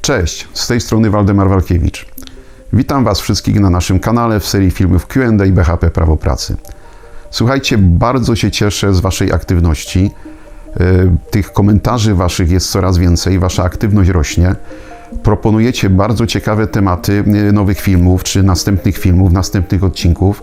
Cześć, z tej strony Waldemar Walkiewicz. Witam Was wszystkich na naszym kanale w serii filmów Q&A BHP Prawo Pracy. Słuchajcie, bardzo się cieszę z Waszej aktywności. Yy, Tych komentarzy Waszych jest coraz więcej, Wasza aktywność rośnie. Proponujecie bardzo ciekawe tematy yy, nowych filmów, czy następnych filmów, następnych odcinków.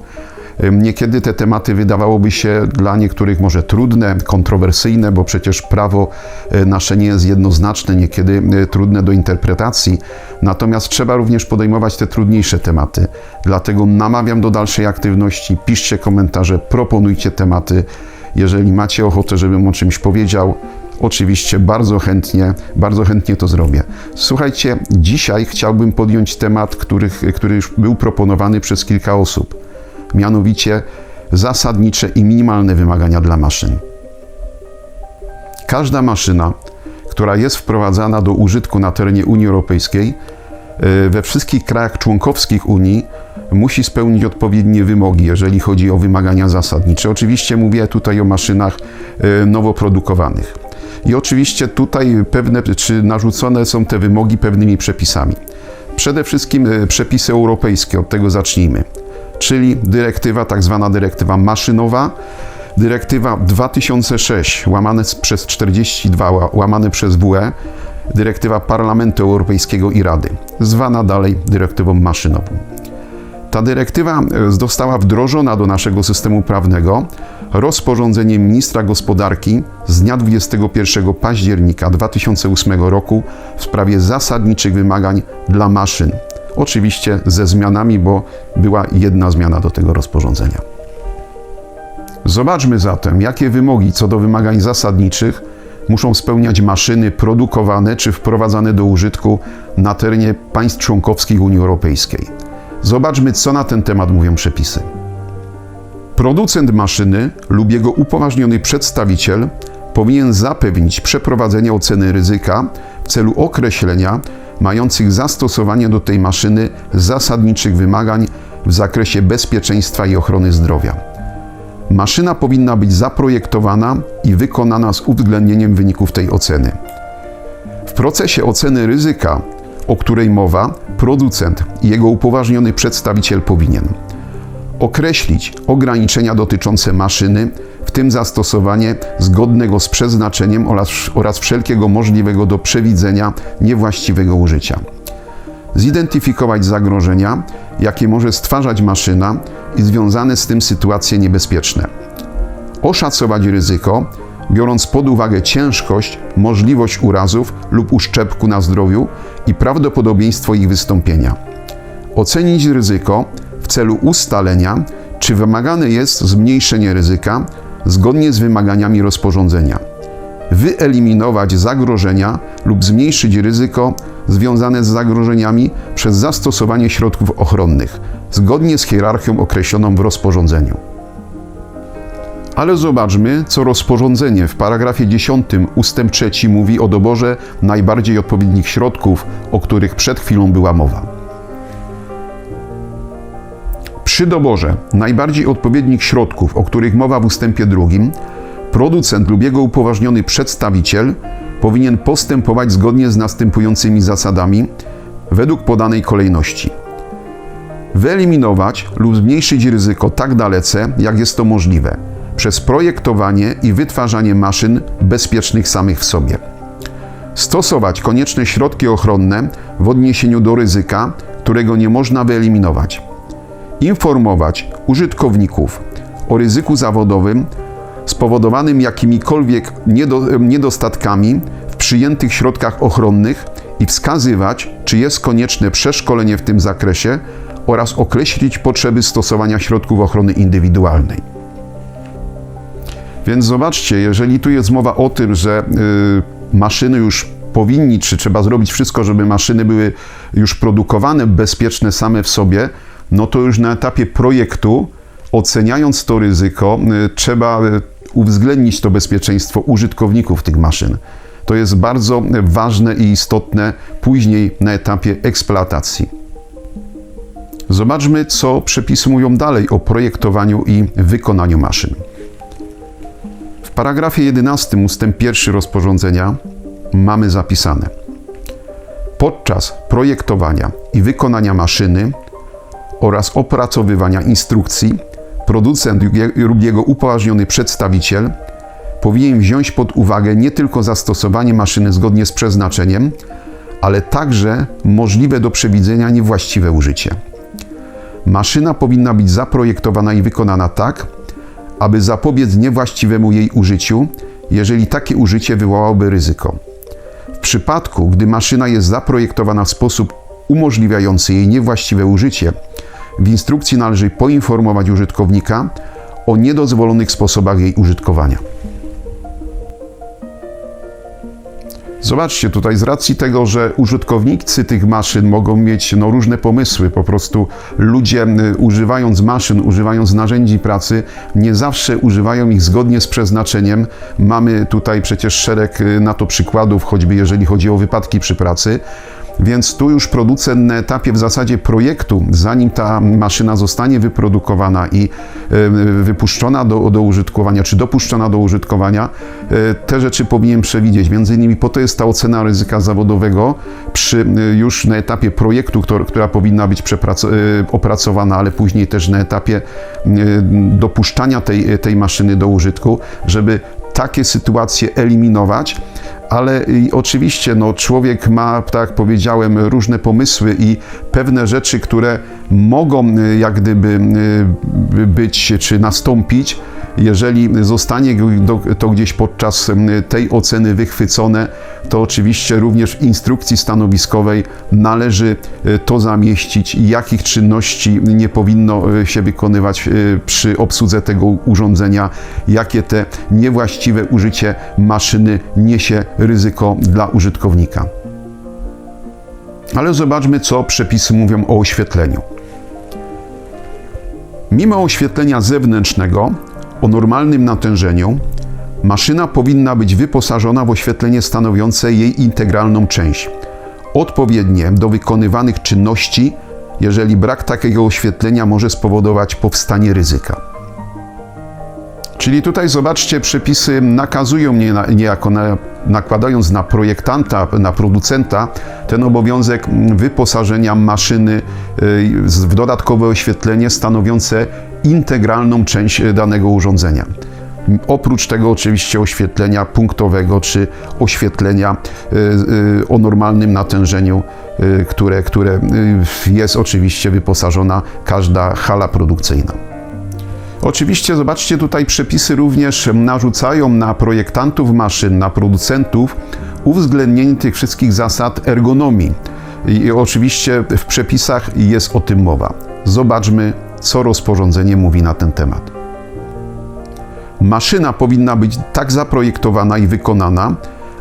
Niekiedy te tematy wydawałoby się dla niektórych może trudne, kontrowersyjne, bo przecież prawo yy, nasze nie jest jednoznaczne, niekiedy yy, trudne do interpretacji. Natomiast trzeba również podejmować te trudniejsze tematy. Dlatego namawiam do dalszej aktywności, piszcie komentarze, proponujcie tematy. Jeżeli macie ochotę, żebym o czymś powiedział, oczywiście bardzo chętnie, bardzo chętnie to zrobię. Słuchajcie, dzisiaj chciałbym podjąć temat, który już był proponowany przez kilka osób. Mianowicie zasadnicze i minimalne wymagania dla maszyn. Każda maszyna, która jest wprowadzana do użytku na terenie Unii Europejskiej, e, we wszystkich krajach członkowskich Unii musi spełnić odpowiednie wymogi, jeżeli chodzi o wymagania zasadnicze. Oczywiście mówię tutaj o maszynach e, nowo produkowanych. I oczywiście tutaj pewne, czy narzucone są te wymogi pewnymi przepisami. Przede wszystkim e, przepisy europejskie, od tego zacznijmy, czyli dyrektywa, tak zwana dyrektywa maszynowa, dyrektywa 2006 łamane przez 42 ła- łamane przez WE, dyrektywa Parlamentu Europejskiego i Rady, zwana dalej dyrektywą maszynową. Ta dyrektywa e, została wdrożona do naszego systemu prawnego rozporządzeniem ministra gospodarki z dnia 21 października 2008 roku w sprawie zasadniczych wymagań dla maszyn. Oczywiście ze zmianami, bo była jedna zmiana do tego rozporządzenia. Zobaczmy zatem, jakie wymogi co do wymagań zasadniczych muszą spełniać maszyny produkowane czy wprowadzane do użytku na terenie państw członkowskich Unii Europejskiej. Zobaczmy, co na ten temat mówią przepisy. Producent maszyny lub jego upoważniony przedstawiciel powinien zapewnić przeprowadzenie oceny ryzyka w celu określenia mających zastosowanie do tej maszyny zasadniczych wymagań w zakresie bezpieczeństwa i ochrony zdrowia. Maszyna powinna być zaprojektowana i wykonana z uwzględnieniem wyników tej oceny. W procesie oceny ryzyka, o której mowa, producent i jego upoważniony przedstawiciel powinien określić ograniczenia dotyczące maszyny, tym zastosowanie zgodnego z przeznaczeniem oraz, oraz wszelkiego możliwego do przewidzenia niewłaściwego użycia zidentyfikować zagrożenia, jakie może stwarzać maszyna i związane z tym sytuacje niebezpieczne. Oszacować ryzyko, biorąc pod uwagę ciężkość, możliwość urazów lub uszczepku na zdrowiu i prawdopodobieństwo ich wystąpienia. Ocenić ryzyko w celu ustalenia, czy wymagane jest zmniejszenie ryzyka zgodnie z wymaganiami rozporządzenia wyeliminować zagrożenia lub zmniejszyć ryzyko związane z zagrożeniami przez zastosowanie środków ochronnych, zgodnie z hierarchią określoną w rozporządzeniu. Ale zobaczmy, co rozporządzenie w paragrafie 10 ustęp 3 mówi o doborze najbardziej odpowiednich środków, o których przed chwilą była mowa. Przy doborze najbardziej odpowiednich środków, o których mowa w ustępie drugim, producent lub jego upoważniony przedstawiciel powinien postępować zgodnie z następującymi zasadami według podanej kolejności. Wyeliminować lub zmniejszyć ryzyko tak dalece, jak jest to możliwe, przez projektowanie i wytwarzanie maszyn bezpiecznych samych w sobie. Stosować konieczne środki ochronne w odniesieniu do ryzyka, którego nie można wyeliminować informować użytkowników o ryzyku zawodowym spowodowanym jakimikolwiek niedo, niedostatkami w przyjętych środkach ochronnych i wskazywać, czy jest konieczne przeszkolenie w tym zakresie oraz określić potrzeby stosowania środków ochrony indywidualnej. Więc zobaczcie, jeżeli tu jest mowa o tym, że y, maszyny już powinni, czy trzeba zrobić wszystko, żeby maszyny były już produkowane, bezpieczne same w sobie, no to już na etapie projektu, oceniając to ryzyko, y, trzeba y, uwzględnić to bezpieczeństwo użytkowników tych maszyn. To jest bardzo ważne i istotne później na etapie eksploatacji. Zobaczmy, co przepisy mówią dalej o projektowaniu i wykonaniu maszyn. W paragrafie 11 ustęp 1 rozporządzenia mamy zapisane. Podczas projektowania i wykonania maszyny oraz opracowywania instrukcji, producent lub jego upoważniony przedstawiciel powinien wziąć pod uwagę nie tylko zastosowanie maszyny zgodnie z przeznaczeniem, ale także możliwe do przewidzenia niewłaściwe użycie. Maszyna powinna być zaprojektowana i wykonana tak, aby zapobiec niewłaściwemu jej użyciu, jeżeli takie użycie wywołałoby ryzyko. W przypadku, gdy maszyna jest zaprojektowana w sposób umożliwiający jej niewłaściwe użycie, w instrukcji należy poinformować użytkownika o niedozwolonych sposobach jej użytkowania. Zobaczcie tutaj, z racji tego, że użytkownicy tych maszyn mogą mieć no, różne pomysły, po prostu ludzie y, używając maszyn, używając narzędzi pracy, nie zawsze używają ich zgodnie z przeznaczeniem. Mamy tutaj przecież szereg y, na to przykładów, choćby jeżeli chodzi o wypadki przy pracy. Więc tu już producent na etapie w zasadzie projektu, zanim ta maszyna zostanie wyprodukowana i e, wypuszczona do, do użytkowania, czy dopuszczona do użytkowania, e, te rzeczy powinien przewidzieć. Między innymi po to jest ta ocena ryzyka zawodowego przy e, już na etapie projektu, która powinna być opracowana, ale później też na etapie dopuszczania tej, tej maszyny do użytku, żeby takie sytuacje eliminować ale oczywiście no, człowiek ma, tak jak powiedziałem, różne pomysły i pewne rzeczy, które mogą y, jak gdyby y, być czy nastąpić, jeżeli zostanie to gdzieś podczas tej oceny wychwycone, to oczywiście również w instrukcji stanowiskowej należy e, to zamieścić, jakich czynności nie powinno e, się wykonywać e, przy obsłudze tego urządzenia, jakie te niewłaściwe użycie maszyny niesie ryzyko dla użytkownika. Ale zobaczmy, co przepisy mówią o oświetleniu. Mimo oświetlenia zewnętrznego, o normalnym natężeniu, maszyna powinna być wyposażona w oświetlenie stanowiące jej integralną część, odpowiednie do wykonywanych czynności, jeżeli brak takiego oświetlenia może spowodować powstanie ryzyka. Czyli tutaj zobaczcie, przepisy nakazują niejako, nakładając na projektanta, na producenta ten obowiązek wyposażenia maszyny y, w dodatkowe oświetlenie stanowiące integralną część danego urządzenia. Oprócz tego oczywiście oświetlenia punktowego czy oświetlenia y, y, o normalnym natężeniu, które, które jest oczywiście wyposażona każda hala produkcyjna. Oczywiście, zobaczcie, tutaj przepisy również narzucają na projektantów maszyn, na producentów uwzględnienie tych wszystkich zasad ergonomii. I oczywiście w przepisach jest o tym mowa. Zobaczmy, co rozporządzenie mówi na ten temat. Maszyna powinna być tak zaprojektowana i wykonana,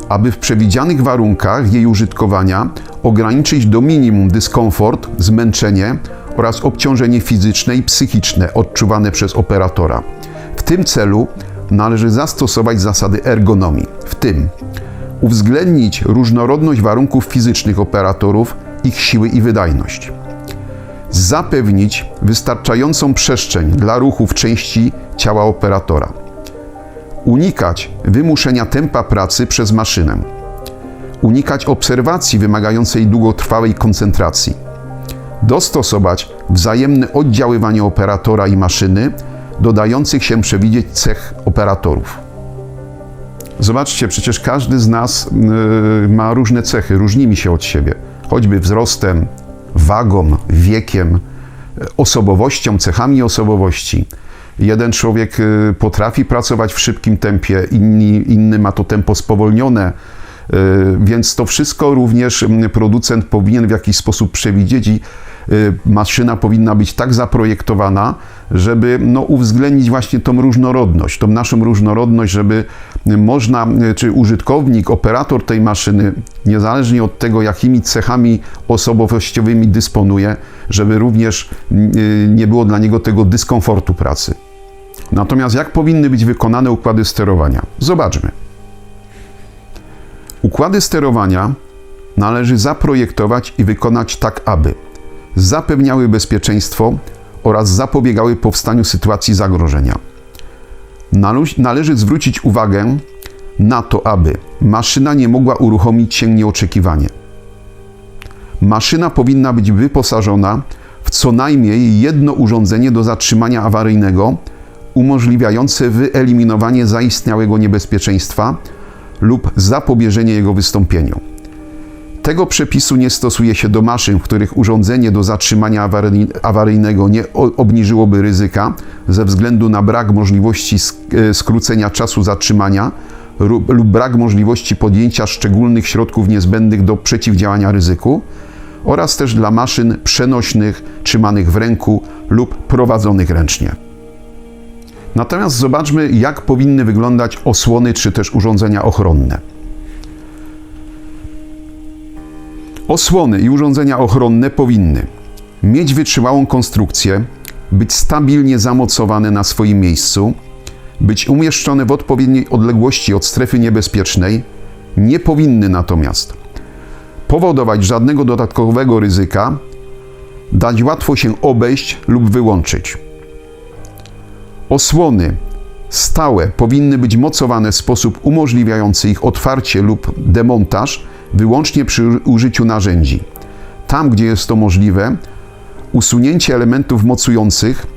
aby w przewidzianych warunkach jej użytkowania ograniczyć do minimum dyskomfort, zmęczenie oraz obciążenie fizyczne i psychiczne odczuwane przez operatora. W tym celu należy zastosować zasady ergonomii, w tym uwzględnić różnorodność warunków fizycznych operatorów, ich siły i wydajność, zapewnić wystarczającą przestrzeń dla ruchu w części ciała operatora, unikać wymuszenia tempa pracy przez maszynę, unikać obserwacji wymagającej długotrwałej koncentracji. Dostosować wzajemne oddziaływanie operatora i maszyny, dodających się przewidzieć cech operatorów. Zobaczcie, przecież każdy z nas yy, ma różne cechy, różnimy się od siebie, choćby wzrostem, wagą, wiekiem, osobowością, cechami osobowości. Jeden człowiek yy, potrafi pracować w szybkim tempie, inni, inny ma to tempo spowolnione, yy, więc to wszystko również producent powinien w jakiś sposób przewidzieć i Y, maszyna powinna być tak zaprojektowana, żeby no, uwzględnić właśnie tą różnorodność, tą naszą różnorodność, żeby można, czy użytkownik, operator tej maszyny, niezależnie od tego, jakimi cechami osobowościowymi dysponuje, żeby również y, nie było dla niego tego dyskomfortu pracy. Natomiast jak powinny być wykonane układy sterowania? Zobaczmy. Układy sterowania należy zaprojektować i wykonać tak, aby zapewniały bezpieczeństwo oraz zapobiegały powstaniu sytuacji zagrożenia. Należy zwrócić uwagę na to, aby maszyna nie mogła uruchomić się nieoczekiwanie. maszyna powinna być wyposażona w co najmniej jedno urządzenie do zatrzymania awaryjnego, umożliwiające wyeliminowanie zaistniałego niebezpieczeństwa lub zapobieżenie jego wystąpieniu. Tego przepisu nie stosuje się do maszyn, w których urządzenie do zatrzymania awaryjnego nie obniżyłoby ryzyka ze względu na brak możliwości e, skrócenia czasu zatrzymania lub brak możliwości podjęcia szczególnych środków niezbędnych do przeciwdziałania ryzyku oraz też dla maszyn przenośnych, trzymanych w ręku lub prowadzonych ręcznie. Natomiast zobaczmy, jak powinny wyglądać osłony czy też urządzenia ochronne. Osłony i urządzenia ochronne powinny mieć wytrzymałą konstrukcję, być stabilnie zamocowane na swoim miejscu, być umieszczone w odpowiedniej odległości od strefy niebezpiecznej, nie powinny natomiast powodować żadnego dodatkowego ryzyka, dać łatwo się obejść lub wyłączyć. Osłony stałe powinny być mocowane w sposób umożliwiający ich otwarcie lub demontaż wyłącznie przy użyciu narzędzi. Tam, gdzie jest to możliwe, usunięcie elementów mocujących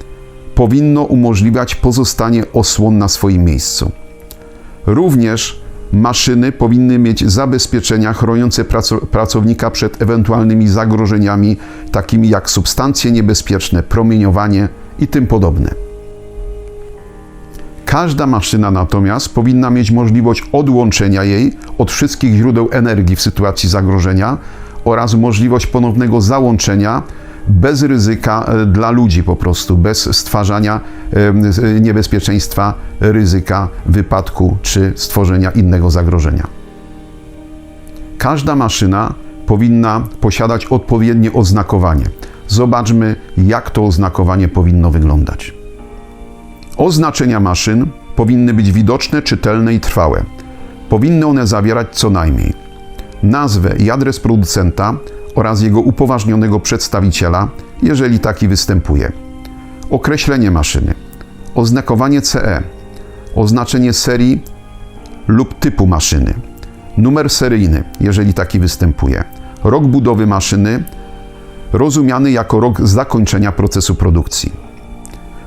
powinno umożliwiać pozostanie osłon na swoim miejscu. Również maszyny powinny mieć zabezpieczenia chroniące pracownika przed ewentualnymi zagrożeniami, takimi jak substancje niebezpieczne, promieniowanie i tym podobne. Każda maszyna natomiast powinna mieć możliwość odłączenia jej od wszystkich źródeł energii w sytuacji zagrożenia oraz możliwość ponownego załączenia bez ryzyka e, dla ludzi po prostu, bez stwarzania e, niebezpieczeństwa, ryzyka wypadku czy stworzenia innego zagrożenia. Każda maszyna powinna posiadać odpowiednie oznakowanie. Zobaczmy, jak to oznakowanie powinno wyglądać. Oznaczenia maszyn powinny być widoczne, czytelne i trwałe. Powinny one zawierać co najmniej nazwę i adres producenta oraz jego upoważnionego przedstawiciela, jeżeli taki występuje, określenie maszyny, oznakowanie CE, oznaczenie serii lub typu maszyny, numer seryjny, jeżeli taki występuje, rok budowy maszyny, rozumiany jako rok zakończenia procesu produkcji.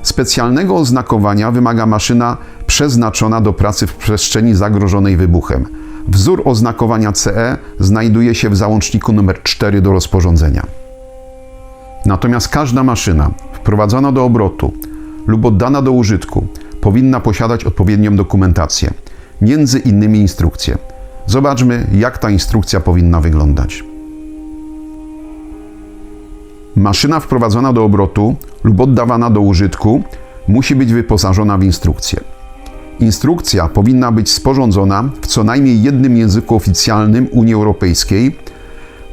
Specjalnego oznakowania wymaga maszyna przeznaczona do pracy w przestrzeni zagrożonej wybuchem. Wzór oznakowania CE znajduje się w załączniku nr 4 do rozporządzenia. Natomiast każda maszyna wprowadzona do obrotu lub oddana do użytku powinna posiadać odpowiednią dokumentację, między innymi instrukcję. Zobaczmy, jak ta instrukcja powinna wyglądać. Maszyna wprowadzona do obrotu lub oddawana do użytku musi być wyposażona w instrukcję. Instrukcja powinna być sporządzona w co najmniej jednym języku oficjalnym Unii Europejskiej,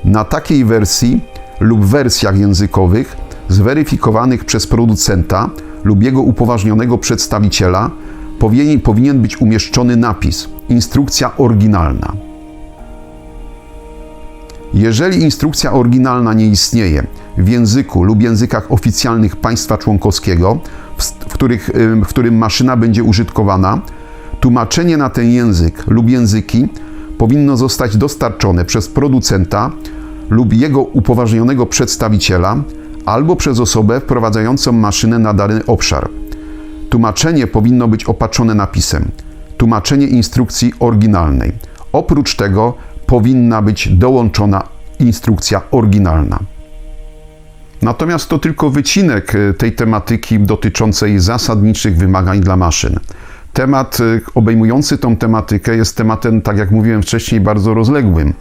na takiej wersji lub wersjach językowych zweryfikowanych przez producenta lub jego upoważnionego przedstawiciela powinien, powinien być umieszczony napis Instrukcja oryginalna. Jeżeli instrukcja oryginalna nie istnieje w języku lub językach oficjalnych państwa członkowskiego, w, których, w którym maszyna będzie użytkowana, tłumaczenie na ten język lub języki powinno zostać dostarczone przez producenta lub jego upoważnionego przedstawiciela albo przez osobę wprowadzającą maszynę na dany obszar. Tłumaczenie powinno być opatrzone napisem tłumaczenie instrukcji oryginalnej. Oprócz tego powinna być dołączona instrukcja oryginalna. Natomiast to tylko wycinek e, tej tematyki dotyczącej zasadniczych wymagań dla maszyn. Temat e, obejmujący tą tematykę jest tematem, tak jak mówiłem wcześniej, bardzo rozległym.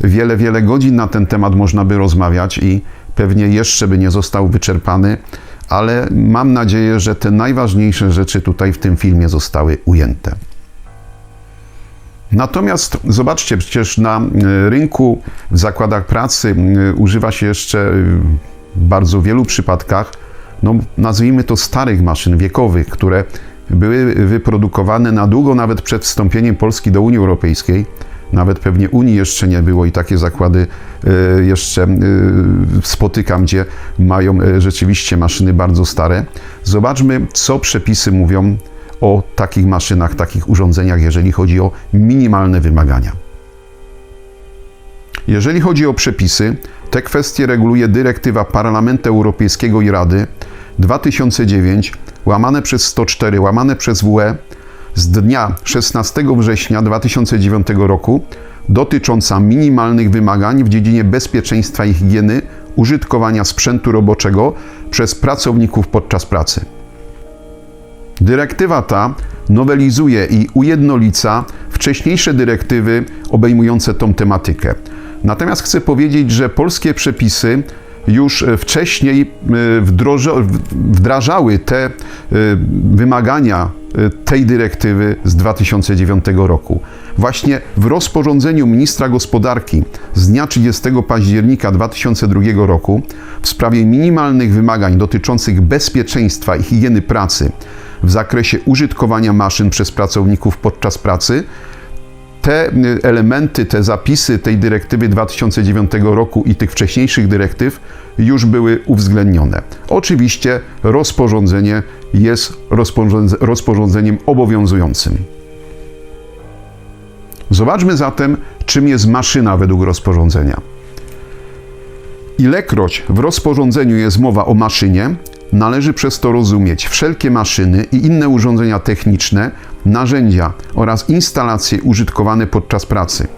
Wiele, wiele godzin na ten temat można by rozmawiać i pewnie jeszcze by nie został wyczerpany, ale mam nadzieję, że te najważniejsze rzeczy tutaj w tym filmie zostały ujęte. Natomiast zobaczcie, przecież na e, rynku, w zakładach pracy używa się jeszcze bardzo wielu przypadkach, no nazwijmy to starych maszyn wiekowych, które były wyprodukowane na długo nawet przed wstąpieniem Polski do Unii Europejskiej. Nawet pewnie Unii jeszcze nie było i takie zakłady e, jeszcze e, spotykam, gdzie mają e, rzeczywiście maszyny bardzo stare. Zobaczmy, co przepisy mówią o takich maszynach, takich urządzeniach, jeżeli chodzi o minimalne wymagania. Jeżeli chodzi o przepisy, te kwestie reguluje dyrektywa Parlamentu Europejskiego i Rady 2009 łamane przez 104 łamane przez WE z dnia 16 września 2009 roku dotycząca minimalnych wymagań w dziedzinie bezpieczeństwa i higieny użytkowania sprzętu roboczego przez pracowników podczas pracy. Dyrektywa ta nowelizuje i ujednolica wcześniejsze dyrektywy obejmujące tą tematykę. Natomiast chcę powiedzieć, że polskie przepisy już wcześniej e, wdrażały te e, wymagania e, tej dyrektywy z 2009 roku. Właśnie w rozporządzeniu ministra gospodarki z dnia 30 października 2002 roku w sprawie minimalnych wymagań dotyczących bezpieczeństwa i higieny pracy w zakresie użytkowania maszyn przez pracowników podczas pracy te elementy, te zapisy tej dyrektywy 2009 roku i tych wcześniejszych dyrektyw już były uwzględnione. Oczywiście rozporządzenie jest rozporządze- rozporządzeniem obowiązującym. Zobaczmy zatem, czym jest maszyna według rozporządzenia. Ilekroć w rozporządzeniu jest mowa o maszynie, należy przez to rozumieć wszelkie maszyny i inne urządzenia techniczne, narzędzia oraz instalacje użytkowane podczas pracy.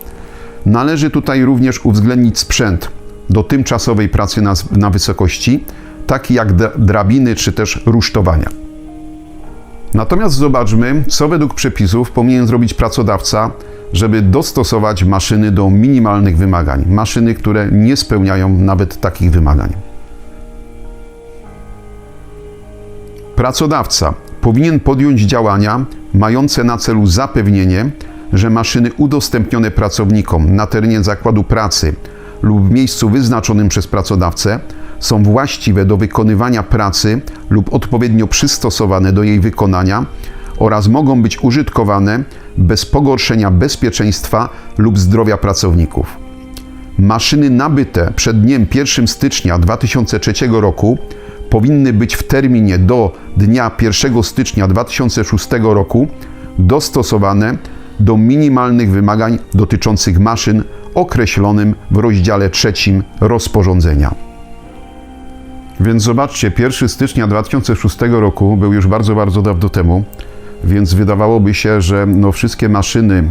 Należy tutaj również uwzględnić sprzęt do tymczasowej pracy na, na wysokości, taki jak drabiny czy też rusztowania. Natomiast zobaczmy, co według przepisów powinien zrobić pracodawca, żeby dostosować maszyny do minimalnych wymagań. Maszyny, które nie spełniają nawet takich wymagań. Pracodawca powinien podjąć działania mające na celu zapewnienie, że maszyny udostępnione pracownikom na terenie zakładu pracy lub w miejscu wyznaczonym przez pracodawcę są właściwe do wykonywania pracy lub odpowiednio przystosowane do jej wykonania oraz mogą być użytkowane bez pogorszenia bezpieczeństwa lub zdrowia pracowników. Maszyny nabyte przed dniem 1 stycznia 2003 roku powinny być w terminie do dnia 1 stycznia 2006 roku dostosowane do minimalnych wymagań dotyczących maszyn określonym w rozdziale trzecim rozporządzenia. Więc zobaczcie, 1 stycznia 2006 roku był już bardzo, bardzo dawno temu, więc wydawałoby się, że no wszystkie maszyny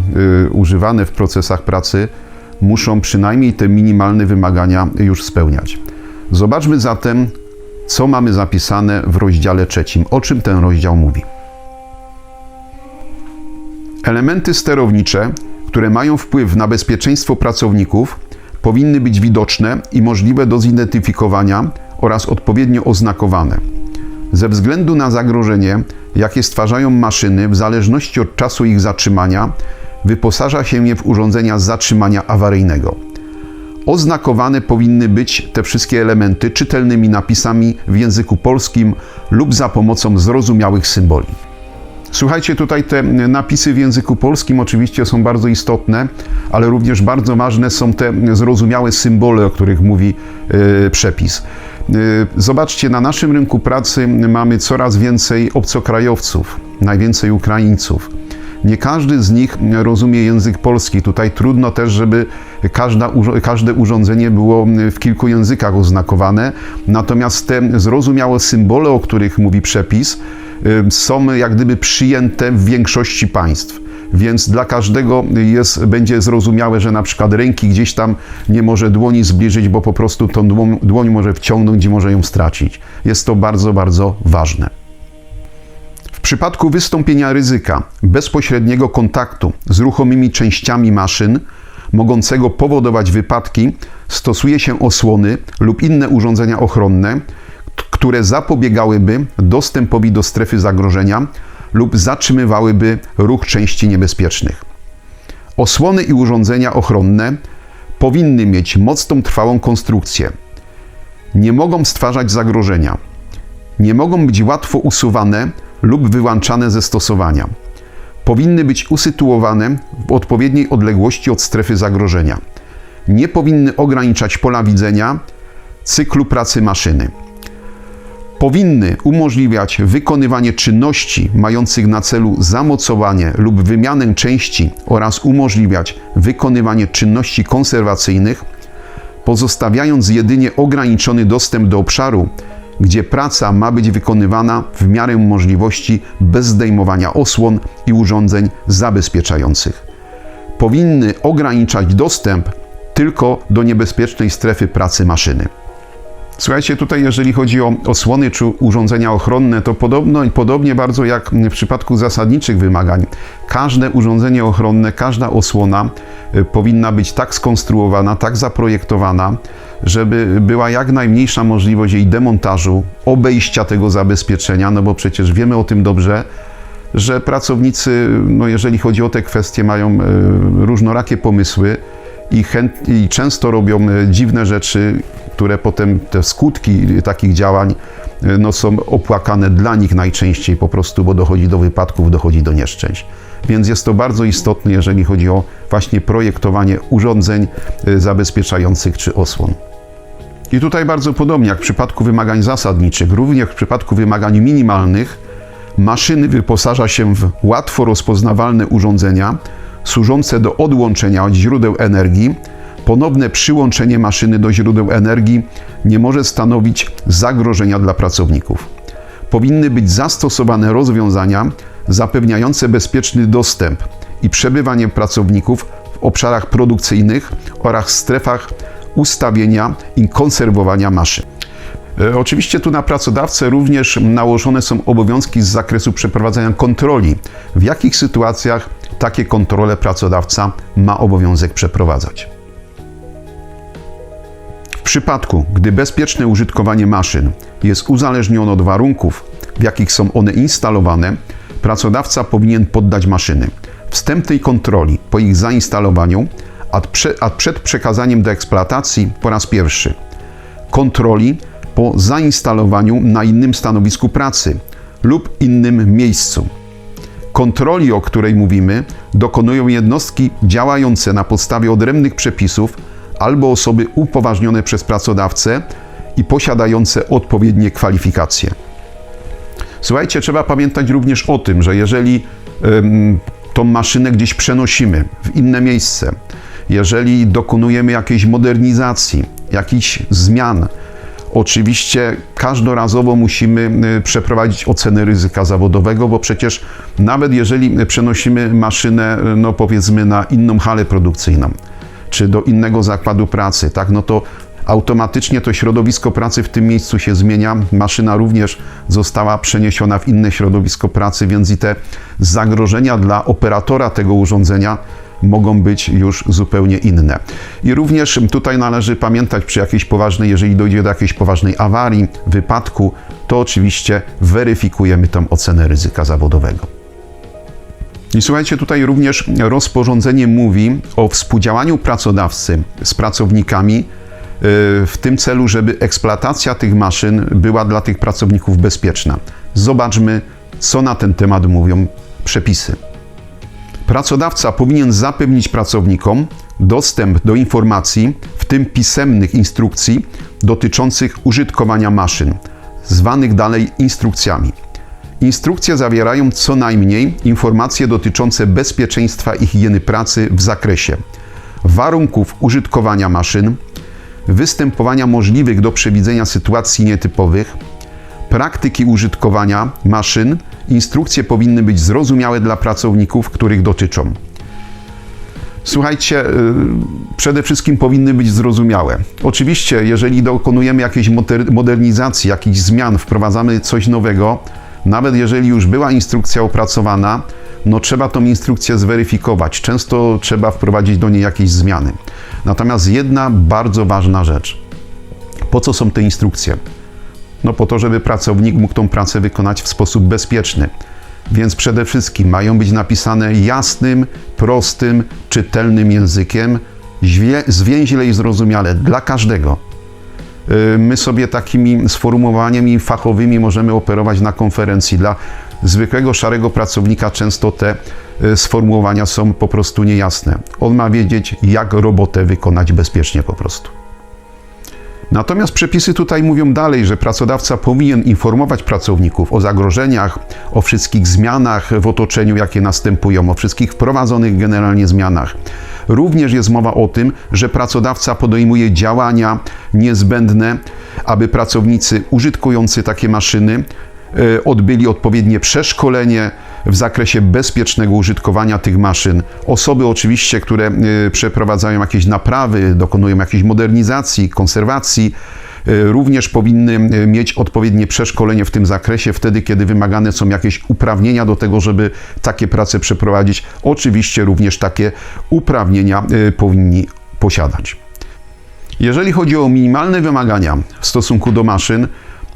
y, używane w procesach pracy muszą przynajmniej te minimalne wymagania już spełniać. Zobaczmy zatem, co mamy zapisane w rozdziale trzecim. O czym ten rozdział mówi? Elementy sterownicze, które mają wpływ na bezpieczeństwo pracowników, powinny być widoczne i możliwe do zidentyfikowania oraz odpowiednio oznakowane. Ze względu na zagrożenie, jakie stwarzają maszyny, w zależności od czasu ich zatrzymania, wyposaża się je w urządzenia zatrzymania awaryjnego. Oznakowane powinny być te wszystkie elementy czytelnymi napisami w języku polskim lub za pomocą zrozumiałych symboli. Słuchajcie, tutaj te napisy w języku polskim oczywiście są bardzo istotne, ale również bardzo ważne są te zrozumiałe symbole, o których mówi yy, przepis. Yy, zobaczcie, na naszym rynku pracy mamy coraz więcej obcokrajowców, najwięcej Ukraińców. Nie każdy z nich rozumie język polski. Tutaj trudno też, żeby każda, każde urządzenie było w kilku językach oznakowane. Natomiast te zrozumiałe symbole, o których mówi przepis, są jak gdyby przyjęte w większości państw. Więc dla każdego jest, będzie zrozumiałe, że na przykład ręki gdzieś tam nie może dłoni zbliżyć, bo po prostu tą dłoń, dłoń może wciągnąć i może ją stracić. Jest to bardzo, bardzo ważne. Przypadku wystąpienia ryzyka bezpośredniego kontaktu z ruchomymi częściami maszyn, mogącego powodować wypadki, stosuje się osłony lub inne urządzenia ochronne, które zapobiegałyby dostępowi do strefy zagrożenia lub zatrzymywałyby ruch części niebezpiecznych. Osłony i urządzenia ochronne powinny mieć mocną, trwałą konstrukcję. Nie mogą stwarzać zagrożenia. Nie mogą być łatwo usuwane lub wyłączane ze stosowania. Powinny być usytuowane w odpowiedniej odległości od strefy zagrożenia. Nie powinny ograniczać pola widzenia cyklu pracy maszyny. powinny umożliwiać wykonywanie czynności mających na celu zamocowanie lub wymianę części oraz umożliwiać wykonywanie czynności konserwacyjnych, pozostawiając jedynie ograniczony dostęp do obszaru, gdzie praca ma być wykonywana w miarę możliwości bez zdejmowania osłon i urządzeń zabezpieczających. Powinny ograniczać dostęp tylko do niebezpiecznej strefy pracy maszyny. Słuchajcie, tutaj jeżeli chodzi o osłony czy urządzenia ochronne, to podobno, podobnie bardzo jak w przypadku zasadniczych wymagań, każde urządzenie ochronne, każda osłona y, powinna być tak skonstruowana, tak zaprojektowana, żeby była jak najmniejsza możliwość jej demontażu, obejścia tego zabezpieczenia, no bo przecież wiemy o tym dobrze, że pracownicy, no jeżeli chodzi o te kwestie, mają y, różnorakie pomysły i, chęt, i często robią y, dziwne rzeczy, które potem te skutki takich działań y, no, są opłakane dla nich najczęściej po prostu, bo dochodzi do wypadków, dochodzi do nieszczęść. Więc jest to bardzo istotne, jeżeli chodzi o właśnie projektowanie urządzeń zabezpieczających czy osłon. I tutaj bardzo podobnie jak w przypadku wymagań zasadniczych, również w przypadku wymagań minimalnych, maszyny wyposaża się w łatwo rozpoznawalne urządzenia służące do odłączenia od źródeł energii. Ponowne przyłączenie maszyny do źródeł energii nie może stanowić zagrożenia dla pracowników. Powinny być zastosowane rozwiązania zapewniające bezpieczny dostęp i przebywanie pracowników w obszarach produkcyjnych oraz strefach ustawienia i konserwowania maszyn. E, oczywiście tu na pracodawcę również nałożone są obowiązki z zakresu przeprowadzania kontroli. W jakich sytuacjach takie kontrole pracodawca ma obowiązek przeprowadzać? W przypadku, gdy bezpieczne użytkowanie maszyn jest uzależnione od warunków, w jakich są one instalowane, pracodawca powinien poddać maszyny wstępnej kontroli po ich zainstalowaniu, a przed przekazaniem do eksploatacji po raz pierwszy kontroli po zainstalowaniu na innym stanowisku pracy lub innym miejscu. Kontroli, o której mówimy, dokonują jednostki działające na podstawie odrębnych przepisów albo osoby upoważnione przez pracodawcę i posiadające odpowiednie kwalifikacje. Słuchajcie, trzeba pamiętać również o tym, że jeżeli ym, tą maszynę gdzieś przenosimy w inne miejsce, jeżeli dokonujemy jakiejś modernizacji, jakichś zmian, Oczywiście każdorazowo musimy y, przeprowadzić ocenę ryzyka zawodowego, bo przecież nawet jeżeli przenosimy maszynę, y, no powiedzmy, na inną halę produkcyjną, czy do innego zakładu pracy, tak, no to automatycznie to środowisko pracy w tym miejscu się zmienia. Maszyna również została przeniesiona w inne środowisko pracy, więc i te zagrożenia dla operatora tego urządzenia mogą być już zupełnie inne. I również tutaj należy pamiętać przy jakiejś poważnej, jeżeli dojdzie do jakiejś poważnej awarii, wypadku, to oczywiście weryfikujemy tą ocenę ryzyka zawodowego. I słuchajcie, tutaj również rozporządzenie mówi o współdziałaniu pracodawcy z pracownikami y, w tym celu, żeby eksploatacja tych maszyn była dla tych pracowników bezpieczna. Zobaczmy, co na ten temat mówią przepisy. Pracodawca powinien zapewnić pracownikom dostęp do informacji, w tym pisemnych instrukcji dotyczących użytkowania maszyn, zwanych dalej instrukcjami. Instrukcje zawierają co najmniej informacje dotyczące bezpieczeństwa i higieny pracy w zakresie warunków użytkowania maszyn, występowania możliwych do przewidzenia sytuacji nietypowych, praktyki użytkowania maszyn Instrukcje powinny być zrozumiałe dla pracowników, których dotyczą. Słuchajcie, y, przede wszystkim powinny być zrozumiałe. Oczywiście, jeżeli dokonujemy jakiejś modernizacji, jakichś zmian, wprowadzamy coś nowego, nawet jeżeli już była instrukcja opracowana, no trzeba tą instrukcję zweryfikować. Często trzeba wprowadzić do niej jakieś zmiany. Natomiast jedna bardzo ważna rzecz. Po co są te instrukcje? No po to, żeby pracownik mógł tą pracę wykonać w sposób bezpieczny. Więc przede wszystkim mają być napisane jasnym, prostym, czytelnym językiem, zwięźle i zrozumiale dla każdego. Y, my sobie takimi sformułowaniami fachowymi możemy operować na konferencji. Dla zwykłego szarego pracownika często te y, sformułowania są po prostu niejasne. On ma wiedzieć, jak robotę wykonać bezpiecznie po prostu. Natomiast przepisy tutaj mówią dalej, że pracodawca powinien informować pracowników o zagrożeniach, o wszystkich zmianach w otoczeniu, jakie następują, o wszystkich wprowadzonych generalnie zmianach. Również jest mowa o tym, że pracodawca podejmuje działania niezbędne, aby pracownicy użytkujący takie maszyny e, odbyli odpowiednie przeszkolenie w zakresie bezpiecznego użytkowania tych maszyn. Osoby oczywiście, które e, przeprowadzają jakieś naprawy, dokonują jakiejś modernizacji, konserwacji, e, również powinny e, mieć odpowiednie przeszkolenie w tym zakresie, wtedy kiedy wymagane są jakieś uprawnienia do tego, żeby takie prace przeprowadzić. Oczywiście również takie uprawnienia powinni posiadać. Jeżeli chodzi o minimalne wymagania w stosunku do maszyn,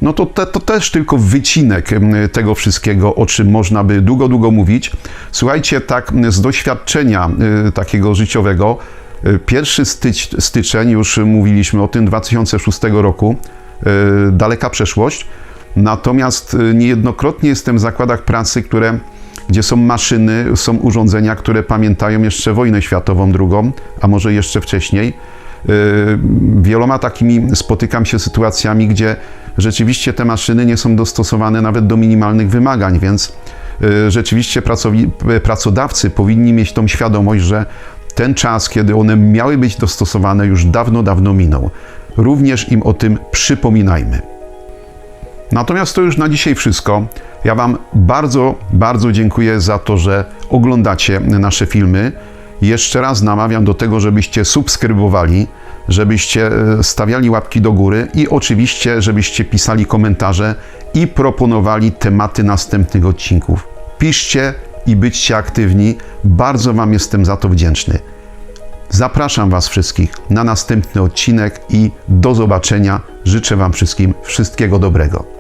no to, te, to też tylko wycinek tego wszystkiego, o czym można by długo, długo mówić. Słuchajcie, tak z doświadczenia y, takiego życiowego, y, pierwszy styć, styczeń, już mówiliśmy o tym, 2006 roku, y, daleka przeszłość. Natomiast niejednokrotnie jestem w zakładach pracy, które, gdzie są maszyny, są urządzenia, które pamiętają jeszcze wojnę światową drugą, a może jeszcze wcześniej. Y, Wieloma takimi spotykam się sytuacjami, gdzie rzeczywiście te maszyny nie są dostosowane nawet do minimalnych wymagań, więc y, rzeczywiście pracodawcy powinni mieć tą świadomość, że ten czas, kiedy one miały być dostosowane, już dawno, dawno minął. Również im o tym przypominajmy. Natomiast to już na dzisiaj wszystko. Ja Wam bardzo, bardzo dziękuję za to, że oglądacie nasze filmy. Jeszcze raz namawiam do tego, żebyście subskrybowali, żebyście e, stawiali łapki do góry i oczywiście, żebyście pisali komentarze i proponowali tematy następnych odcinków. Piszcie i byćcie aktywni. Bardzo Wam jestem za to wdzięczny. Zapraszam Was wszystkich na następny odcinek i do zobaczenia. Życzę Wam wszystkim wszystkiego dobrego.